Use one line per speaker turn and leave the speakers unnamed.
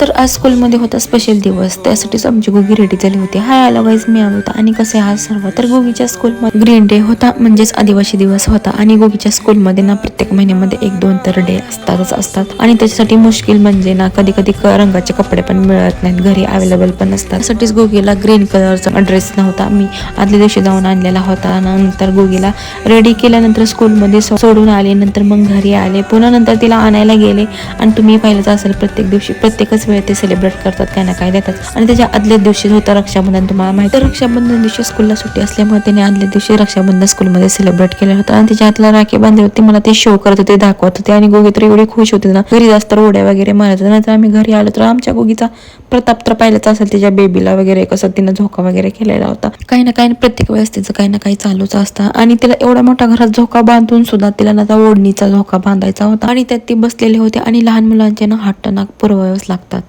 तर आज स्कूलमध्ये होता स्पेशल दिवस. त्यासाठीच आमची गुगी रेडी झाली होती. हाय आला वाईज मी होता. आणि कसे हा सर्व? तर गोगीच्या स्कूलमध्ये ग्रीन डे होता म्हणजेच आदिवासी दिवस होता. आणि गोगीच्या स्कूलमध्ये ना प्रत्येक महिन्यामध्ये एक दोन तर डे असतातच असतात. आणि त्याच्यासाठी मुश्किल म्हणजे ना कधी कधी रंगाचे कपडे पण मिळत नाहीत. घरी अवेलेबल पण असतात त्यासाठीच गोगीला ग्रीन कलरचा ड्रेस नव्हता. मी आदल्या दिवशी जाऊन आणलेला होता. नंतर गोगीला रेडी केल्यानंतर स्कूलमध्ये सोडून आले. नंतर मग घरी आले. पुन्हा नंतर तिला आणायला गेले. आणि तुम्ही पाहिलंच असेल प्रत्येक दिवशी. प्रत्येकच वेळ ते सेलिब्रेट करतात काय ना काय देतात. आणि त्याच्या आदल्या दिवशी होतं रक्षाबंधन तुम्हाला माहिती आहे. रक्षाबंधन दिवशी स्कूलला सुट्टी असल्यामुळे त्याने आदल्या दिवशी रक्षाबंधन स्कूलमध्ये सेलिब्रेट केलं होतं. आणि त्याच्या हातला राखी बांधली होती मला ते शो करत होते दाखवत होते. आणि गोगी तर एवढी खुश होते ना घरी जास्त उड्या वगैरे मारत होते नंतर आम्ही घरी आलो तर आमच्या गोगीचा प्रताप तर पाहिलंच असेल त्याच्या बेबीला वगैरे कसं तिनं झोका वगैरे केलेला होता. काही ना काही प्रत्येक वेळेस तिचं काही ना काही चालूच असतं. आणि तिला एवढा मोठा घरात झोका बांधून सुद्धा तिला ना ओढणीचा झोका बांधायचा होता. आणि त्यात ती बसलेली होती आणि लहान मुलांचे ना हट्ट नाक पुरवावेच लागतात.